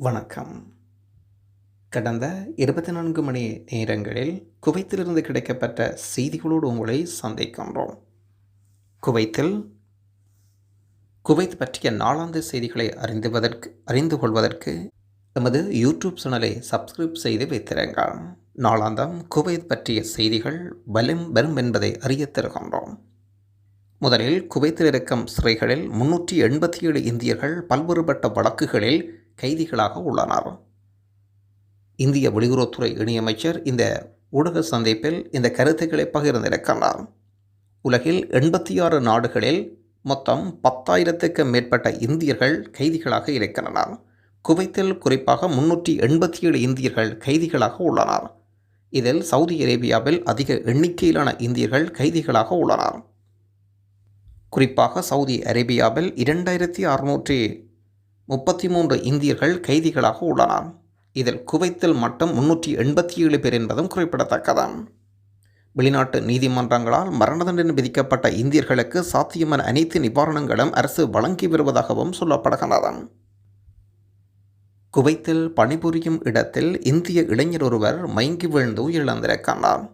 வணக்கம். கடந்த இருபத்தி நான்கு மணி நேரங்களில் குவைத்திலிருந்து கிடைக்கப்பட்ட செய்திகளோடு உங்களை சந்திக்கின்றோம். குவைத்தில் குவைத் பற்றிய நாளாந்த செய்திகளை அறிந்துவதற்கு அறிந்து கொள்வதற்கு எமது யூடியூப் சேனலை சப்ஸ்கிரைப் செய்து வைத்திருங்கள். நாளாந்தம் குவைத் பற்றிய செய்திகள் வலிம் வரும் என்பதை அறியத் தருகின்றோம். முதலில் குவைத்தில் இருக்கும் சிறைகளில் முன்னூற்றி எண்பத்தி ஏழு இந்தியர்கள் பல்வேறுபட்ட வழக்குகளில் கைதிகளாக உள்ளனர். இந்திய வெளியுறவுத்துறை இணையமைச்சர் இந்த ஊடக சந்திப்பில் இந்த கருத்துக்களை பகிர்ந்திருக்கிறார். உலகில் எண்பத்தி ஆறு நாடுகளில் மொத்தம் பத்தாயிரத்துக்கு மேற்பட்ட இந்தியர்கள் கைதிகளாக இருக்கின்றனர். குவைத்தில் குறிப்பாக முன்னூற்றி எண்பத்தி ஏழு இந்தியர்கள் கைதிகளாக உள்ளனர். இதில் சவுதி அரேபியாவில் அதிக எண்ணிக்கையிலான இந்தியர்கள் கைதிகளாக உள்ளனர். குறிப்பாக சவுதி அரேபியாவில் இரண்டாயிரத்தி அறுநூற்றி முப்பத்தி மூன்று இந்தியர்கள் கைதிகளாக உள்ளனர். இதில் குவைத்தில் மட்டும் முன்னூற்றி எண்பத்தி ஏழு பேர் என்பதும் குறிப்பிடத்தக்கதாம் வெளிநாட்டு நீதிமன்றங்களால் மரண தண்டனை விதிக்கப்பட்ட இந்தியர்களுக்கு சாத்தியமான அனைத்து நிவாரணங்களும் அரசு வழங்கி வருவதாகவும் சொல்லப்படுகிறது குவைத்தில் பணிபுரியும் இடத்தில் இந்திய இளைஞர் ஒருவர் மயங்கி விழுந்து உயிரிழந்திருக்கின்றார்.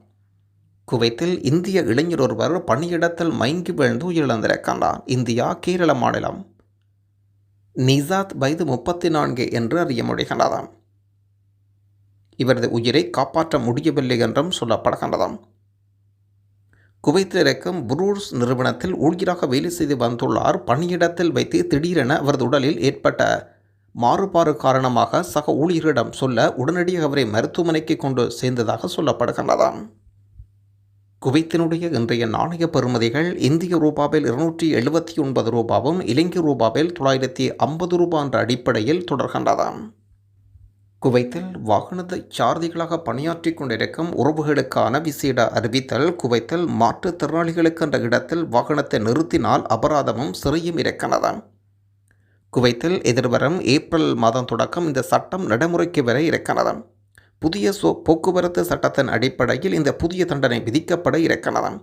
குவைத்தில் இந்திய இளைஞர் ஒருவர் பணியிடத்தில் மயங்கி விழுந்து உயிரிழந்திருக்கின்றார். இந்தியா கேரள மாநிலம். நிசாத் வயது முப்பத்தி நான்கு என்று அறிய முடிகின்றதாம். இவரது உயிரை காப்பாற்ற முடியவில்லை என்றும் சொல்லப்படுகின்றதாம். குவைத்தில் இருக்கும் புரூர்ஸ் நிறுவனத்தில் ஊழியராக வேலை செய்து வந்துள்ளார். பணியிடத்தில் வைத்து திடீரென அவரது உடலில் ஏற்பட்ட மாறுபாடு காரணமாக சக ஊழியரிடம் சொல்ல உடனடியாக அவரை மருத்துவமனைக்கு கொண்டு சேர்ந்ததாக சொல்லப்படுகின்றதாம். குவைத்தினுடைய இன்றைய நாணய பெறுமதிகள் இந்திய ரூபாவில் இருநூற்றி எழுபத்தி ஒன்பது ரூபாவும் இலங்கை ரூபாவில் தொள்ளாயிரத்தி ஐம்பது ரூபா என்ற அடிப்படையில் தொடர்கின்றது குவைத்தில் வாகனத்தை சாரதிகளாக பணியாற்றி கொண்டிருக்கும் உறவுகளுக்கான விசேட அறிவித்தல் குவைத்தில் மாற்றுத்திறனாளிகளுக்கு என்ற இடத்தில் வாகனத்தை நிறுத்தினால் அபராதமும் சிறையும் இருக்கின்றது குவைத்தில் எதிர்வரும் ஏப்ரல் மாதம் தொடக்கம் இந்த சட்டம் நடைமுறைக்கு வர இருக்கின்றது புதிய சோ போக்குவரத்து சட்டத்தின் அடிப்படையில் இந்த புதிய தண்டனை விதிக்கப்பட இருக்கலாம்.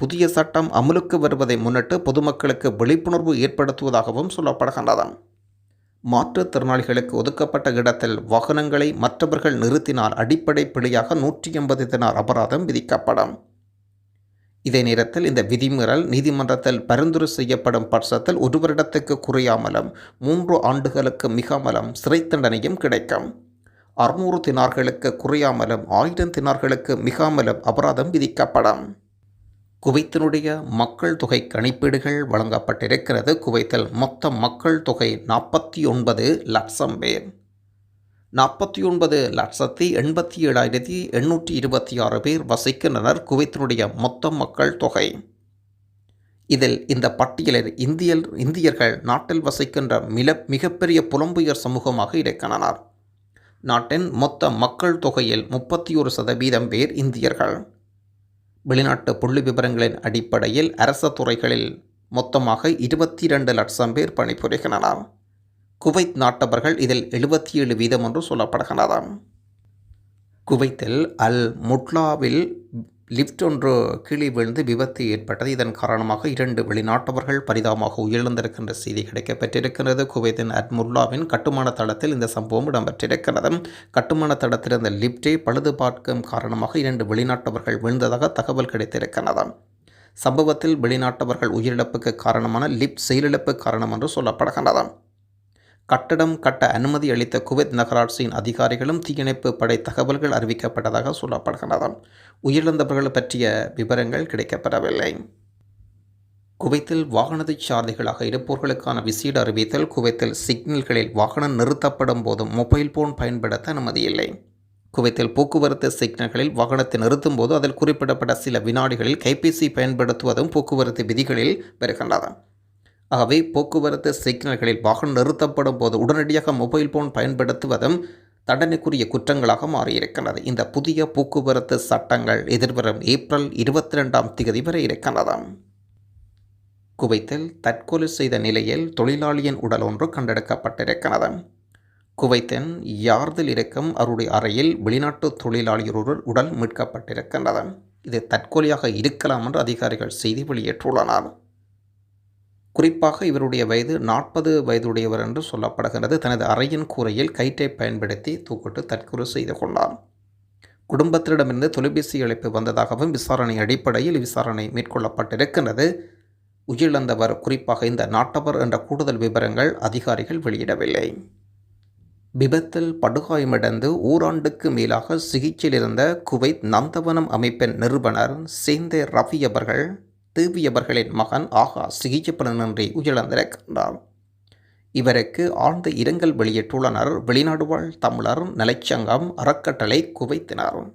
புதிய சட்டம் அமலுக்கு வருவதை முன்னிட்டு பொதுமக்களுக்கு விழிப்புணர்வு ஏற்படுத்துவதாகவும் சொல்லப்படுகின்றது. மாற்றுத்திறனாளிகளுக்கு ஒதுக்கப்பட்ட இடத்தில் வாகனங்களை மற்றவர்கள் நிறுத்தினால் அடிப்படை பிழையாக நூற்றி எண்பது தினார் அபராதம் விதிக்கப்படும். இதே நேரத்தில் இந்த விதிமீறல் நீதிமன்றத்தில் பரிந்துரை செய்யப்படும் பட்சத்தில் ஒரு வருடத்துக்கு குறையாமலும் மூன்று ஆண்டுகளுக்கு மிகாமலும் சிறை தண்டனையும் கிடைக்கும். அறுநூறு தினார்களுக்கு குறையாமலும் ஆயிரம் தினார்களுக்கு மிகாமலும் அபராதம் விதிக்கப்படும். குவைத்தினுடைய மக்கள் தொகை கணிப்பீடுகள் வழங்கப்பட்டிருக்கிறது. குவைத்தில் மொத்த மக்கள் தொகை நாற்பத்தி ஒன்பது லட்சம் பேர். நாற்பத்தி ஒன்பது லட்சத்தி எண்பத்தி ஏழாயிரத்தி எண்ணூற்றி இருபத்தி ஆறு பேர் வசிக்கின்றனர் குவைத்தினுடைய மொத்த மக்கள் தொகை. இதில் இந்த பட்டியலில் இந்தியல் இந்தியர்கள் நாட்டில் வசிக்கின்ற மில மிகப்பெரிய புலம்புயர் சமூகமாக இருக்கின்றனர். நாட்டின் மொத்த மக்கள் தொகையில் முப்பத்தி ஒரு சதவீதம் பேர் இந்தியர்கள். வெளிநாட்டு புள்ளி விவரங்களின் அடிப்படையில் அரச துறைகளில் மொத்தமாக இருபத்தி இரண்டு லட்சம் பேர் பணிபுரிகின்றனர் குவைத் நாட்டவர்கள் இதில் எழுபத்தி ஏழு வீதம் என்று சொல்லப்படுகின்றன. குவைத்தில் அல் முட்லாவில் லிஃப்ட் ஒன்று கீழே விழுந்து விபத்து ஏற்பட்டது. இதன் காரணமாக இரண்டு வெளிநாட்டவர்கள் பரிதாபமாக உயிரிழந்திருக்கின்ற செய்தி கிடைக்கப்பட்டிருக்கிறது குவைத்தின் அட்முர்லாவின் கட்டுமான தளத்தில் இந்த சம்பவம் இடம்பெற்றிருக்கிறது. கட்டுமான தளத்தில் இந்த லிப்டை பழுது பார்க்கும் காரணமாக இரண்டு வெளிநாட்டவர்கள் விழுந்ததாக தகவல் கிடைத்திருக்கிறது. சம்பவத்தில் வெளிநாட்டவர்கள் உயிரிழப்புக்கு காரணமான லிஃப்ட் செயலிழப்பு காரணம் என்று சொல்லப்படுகின்றது. கட்டடம் கட்ட அனுமதி அளித்த குவைத் நகராட்சியின் அதிகாரிகளும் தீயணைப்பு படை தகவல்கள் அறிவிக்கப்பட்டதாக சொல்லப்படுகிறது. உயிரிழந்தவர்கள் பற்றிய விவரங்கள் கிடைக்கப்பெறவில்லை. குவைத்தில் வாகனத்தை சார்திகளாக இருப்பவர்களுக்கான விசேட அறிவித்தல் குவைத்தில் சிக்னல்களில் வாகனம் நிறுத்தப்படும் போதும் மொபைல் போன் பயன்படுத்த அனுமதி இல்லை. குவைத்தில் போக்குவரத்து சிக்னல்களில் வாகனத்தை நிறுத்தும் போது அதில் குறிப்பிடப்பட்ட சில வினாடிகளில் கைபேசி பயன்படுத்துவதும் போக்குவரத்து விதிகளில் வருகின்றது ஆகவே போக்குவரத்து சிக்னல்களில் வாகனம் நிறுத்தப்படும் போது உடனடியாக மொபைல் போன் பயன்படுத்துவதும் தண்டனைக்குரிய குற்றங்களாக மாறியிருக்கிறது. இந்த புதிய போக்குவரத்து சட்டங்கள் எதிர்வரும் ஏப்ரல் இருபத்தி ரெண்டாம் தேதி வரை இருக்கின்றது குவைத்தில் தற்கொலை செய்த நிலையில் தொழிலாளியின் உடல் ஒன்று கண்டெடுக்கப்பட்டிருக்கிறது. குவைத்தின் யார்தில் இருக்கும் அவருடைய அறையில் வெளிநாட்டு தொழிலாளியொரு உடல் மீட்கப்பட்டிருக்கின்றது. இது தற்கொலையாக இருக்கலாம் என்று அதிகாரிகள் செய்தி வெளியேற்றுள்ளனர் குறிப்பாக இவருடைய வயது நாற்பது வயதுடையவர் என்று சொல்லப்படுகிறது. தனது அறையின் கூரையில் கயிற்றை பயன்படுத்தி தூக்கிட்டு தற்கொலை செய்து கொண்டார். குடும்பத்திடமிருந்து தொலைபேசி அழைப்பு வந்ததாகவும் விசாரணை அடிப்படையில் விசாரணை மேற்கொள்ளப்பட்டிருக்கின்றது. உயிரிழந்தவர் குறிப்பாக இந்த நாட்டவர் என்ற கூடுதல் விவரங்கள் அதிகாரிகள் வெளியிடவில்லை. விபத்தில் படுகாயமடைந்து ஓராண்டுக்கு மேலாக சிகிச்சையில் இருந்த குவைத் நந்தவனம் அமைப்பின் நிறுவனர் சேந்தே ரஃபி அவர்கள் தேவியவர்களின் மகன் ஆகா சிகிச்சை பலனின்றி உயிரிழந்திருக்கின்றார் இவருக்கு ஆழ்ந்த இரங்கல் வெளியிட்டுள்ளனர். வெளிநாடு வாழ் தமிழர் நிலைச்சங்கம் அறக்கட்டளை குவைத்தினர்